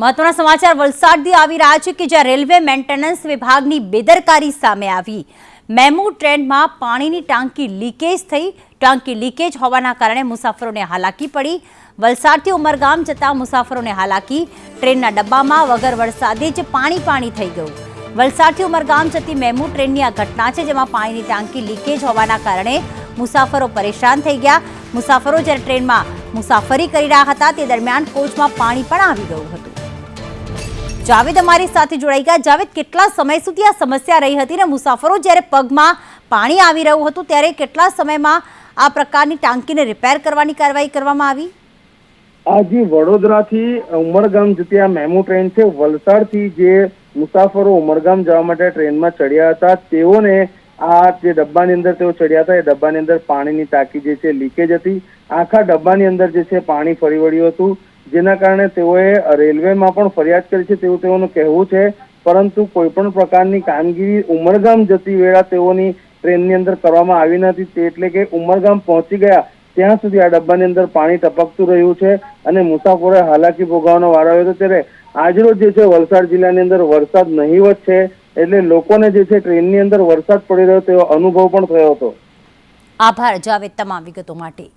મહત્વના સમાચાર, વલસાડથી આવી રહ્યા છે કે જ્યાં રેલવે મેન્ટેનન્સ વિભાગની બેદરકારી સામે આવી. મેમુ ટ્રેનમાં પાણીની ટાંકી લીકેજ થઈ. ટાંકી લીકેજ હોવાના કારણે મુસાફરોને હાલાકી પડી. વલસાડથી ઉમરગામ જતા મુસાફરોને હાલાકી. ટ્રેનના ડબ્બામાં વગર વરસાદે જ પાણી પાણી થઈ ગયું. વલસાડથી ઉમરગામ જતી મેમુ ટ્રેનની આ ઘટના છે, જેમાં પાણીની ટાંકી લીકેજ હોવાના કારણે મુસાફરો પરેશાન થઈ ગયા. મુસાફરો જ્યારે ટ્રેનમાં મુસાફરી કરી રહ્યા હતા, તે દરમિયાન કોચમાં પાણી પણ આવી ગયું હતું. જાવેદ અમારી સાથે જોડાઈ ગયા. જાવેદ, કેટલા સમય સુધી આ સમસ્યા રહી હતી ને મુસાફરો જ્યારે પગમાં પાણી આવી રહ્યું હતું ત્યારે કેટલા સમયમાં આ પ્રકારની ટાંકીને રિપેર કરવાની કાર્યવાહી કરવામાં આવી? આજે વડોદરાથી ઉમરગામ જતી આ મેમુ ટ્રેન છે, વલસાડથી જે મુસાફરો ઉમરગામ જવા માટે ટ્રેનમાં ચડ્યા હતા, તેઓને આ જે ડબ્બાની અંદર તેઓ ચડ્યા હતા, એ ડબ્બાની અંદર પાણીની ટાંકી જે છે લીકેજ હતી. આખા ડબ્બાની અંદર જે છે, પાણી ફરી વળ્યું હતું. જેના કારણે તેઓએ રેલવેમાં પણ ફરિયાદ કરી છે તેવું તેઓનું કહેવું છે. પરંતુ કોઈ પણ પ્રકારની કામગીરી ઉમરગામ જતી વેળા તેઓની ટ્રેનની અંદર કરવામાં આવી નથી. એટલે કે ઉમરગામ પહોંચી ગયા. ત્યાં સુધી આ ડબ્બાની અંદર પાણી ટપકતું રહ્યું છે અને મુસાફરોએ હાલાકી ભોગવવાનો વારો આવ્યો હતો. ત્યારે આજરોજ જે છે વલસાડ જિલ્લાની અંદર વરસાદ નહીવત છે. એટલે લોકોને જે છે ટ્રેનની અંદર વરસાદ પડી રહ્યો તેવો અનુભવ પણ થયો હતો. આભાર. જાવેદ તમામ વિગતો માટે.